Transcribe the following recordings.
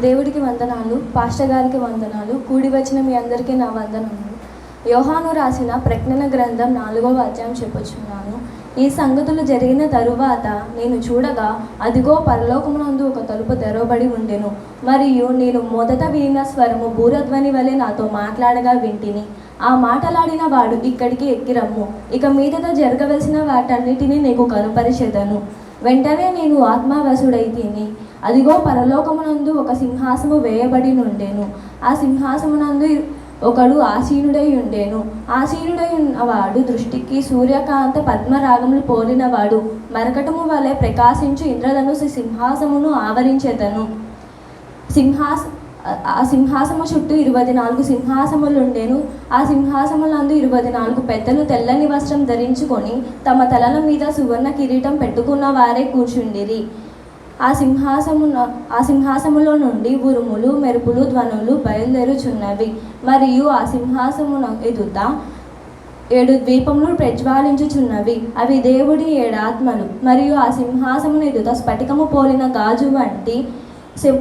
దేవుడికి వందనాలు పాస్టర్ గారికి వందనాలు కూడి వచ్చిన మీ అందరికీ నా వందనములు యోహాను రాసిన ప్రజ్ఞన గ్రంథం నాలుగవ అధ్యాయం చెప్పుచున్నాను. ఈ సంగతులు జరిగిన తరువాత నేను చూడగా అదిగో పరలోకమునందు ఒక తలుపు తెరవబడి ఉండెను. మరియు నేను మొదట వినిన స్వరము బూరధ్వని వలె నాతో మాట్లాడగా వింటిని. ఆ మాటలాడిన వాడు ఇక్కడికి ఎక్కిరమ్ము ఇక మీదట జరగవలసిన వాటన్నిటినీ నీకు కనుపరిచెదను. వెంటనే నేను ఆత్మవశుడైతిని అదిగో పరలోకమునందు ఒక సింహాసము వేయబడి నుండేను ఆ సింహాసమునందు ఒకడు ఆసీనుడై ఉండేను. ఆసీనుడై ఉన్నవాడు దృష్టికి సూర్యకాంత పద్మరాగములు పోలినవాడు. మరకటము వలె ప్రకాశించు ఇంద్రధనుసు సింహాసమును ఆవరించేతను సింహాస ఆ సింహాసము చుట్టూ ఇరవై నాలుగు సింహాసములు ఉండేను ఆ సింహాసములందు ఇరవై నాలుగు పెద్దలు తెల్లని వస్త్రం ధరించుకొని తమ తలల మీద సువర్ణ కిరీటం పెట్టుకున్న వారే కూర్చుండిరి. ఆ సింహాసమున ఆ సింహాసములో నుండి ఉరుములు మెరుపులు ధ్వనులు బయలుదేరుచున్నవి. మరియు ఆ సింహాసమున ఎదుట ఏడు ద్వీపములు ప్రజ్వాలించుచున్నవి. అవి దేవుడి ఏడాత్మలు మరియు ఆ సింహాసమును ఎదుట స్ఫటికము పోలిన గాజు వంటి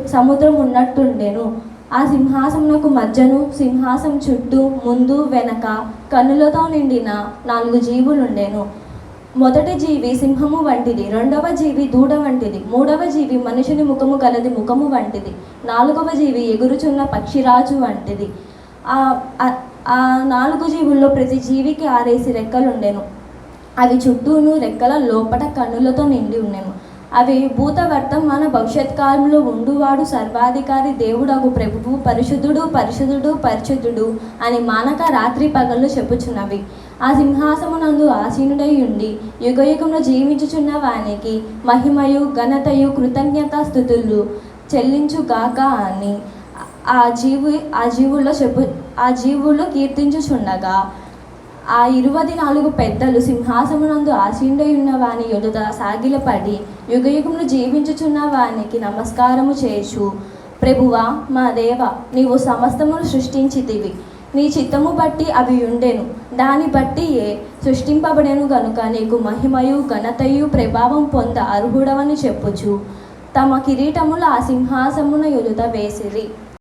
సముద్రం ఉన్నట్టుండెను. ఆ సింహాసమునకు మధ్యను సింహాసం చుట్టూ ముందు వెనక కన్నులతో నిండిన నాలుగు జీవులుండెను. మొదటి జీవి సింహము వంటిది రెండవ జీవి దూడ వంటిది మూడవ జీవి మనుషుని ముఖము కలది ముఖము వంటిది నాలుగవ జీవి ఎగురుచున్న పక్షిరాజు వంటిది. ఆ ఆ నాలుగు జీవుల్లో ప్రతి జీవికి ఆరేసి రెక్కలుండెను. అవి చుట్టూను రెక్కల లోపట కన్నులతో నిండి ఉండెను అవి భూత వర్తమాన భవిష్యత్ కాలంలో ఉండువాడు సర్వాధికారి దేవుడగు ప్రభువు పరిశుద్ధుడు పరిశుద్ధుడు పరిశుద్ధుడు అని మానక రాత్రి పగళ్ళు చెప్పుచున్నవి. ఆ సింహాసమునందు ఆసీనుడై ఉండి యుగయుగంలో జీవించుచున్న వానికి మహిమయు ఘనతయు కృతజ్ఞత స్థుతులు చెల్లించుగాక అని ఆ జీవి ఆ జీవుల్లో చెప్పు ఆ జీవులు కీర్తించుచుండగా ఆ ఇరువది నాలుగు పెద్దలు సింహాసమునందు ఆసీనుడై ఉన్న వాని ఎదుట సాగిలపడి యుగయుగములు జీవించుచున్న వానికి నమస్కారము చేచు. ప్రభువా మా దేవ నీవు సమస్తమును సృష్టించితివి. నీ చిత్తము బట్టి అవి ఉండెను. దాన్ని బట్టి ఏ సృష్టింపబడెను గనుక నీకు మహిమయు ఘనతయు ప్రభావం పొంద అర్హుడవని చెప్పుచు. తమ కిరీటములు ఆ సింహాసమున ఎదుట వేసిరి.